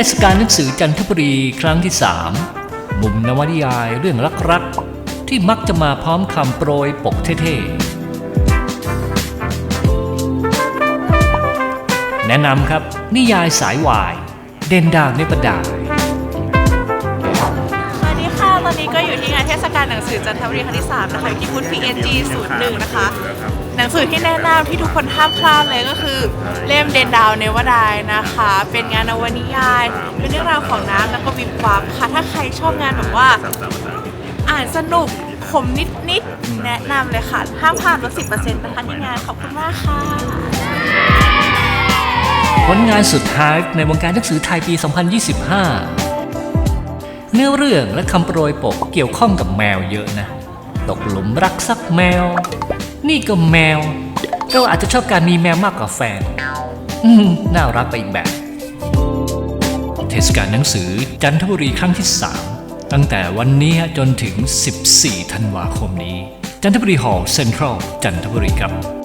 ทศกาลหนังสือจันทบุรีครั้งที่ 3 มุมนวนิยายเรื่องรักๆ ที่มักจะมาพร้อมคำโปรยปกเท่ๆ แนะนำครับนิยายสายวาย เด่นดาวในประดาย นเทศกาลหนังสือจันทบุรีครั้งที่3นะคะอยู่ที่บูธ PNG 01 นะคะ หนังสือที่แนะนำที่ทุกคนห้ามพลาดเลยก็คือเล่มเดนดาวเนวดายนะคะ เป็นงานนวนิยาย เป็นเรื่องราวของน้ำแล้วก็วิบวับค่ะถ้าใครชอบงานแบบว่า อ่านสนุกขมนิดๆ แนะนำเลยค่ะ ห้ามพลาดลด10%นะคะที่งานขอบคุณมากค่ะผลงานสุดท้ายในวงการหนังสือไทยปี 2025 เนื้อเรื่องและคำโปรยปกเกี่ยวข้องกับแมวเยอะนะ ตกหลุมรักสักแมว นี่ก็แมว เราอาจจะชอบการมีแมวมากกว่าแฟน อืม น่ารักไปอีกแบบ เทศกาลหนังสือจันทบุรีครั้งที่ 3 ตั้งแต่วันนี้จนถึง 14 ธันวาคมนี้ จันทบุรีฮอลล์เซ็นทรัลจันทบุรีครับ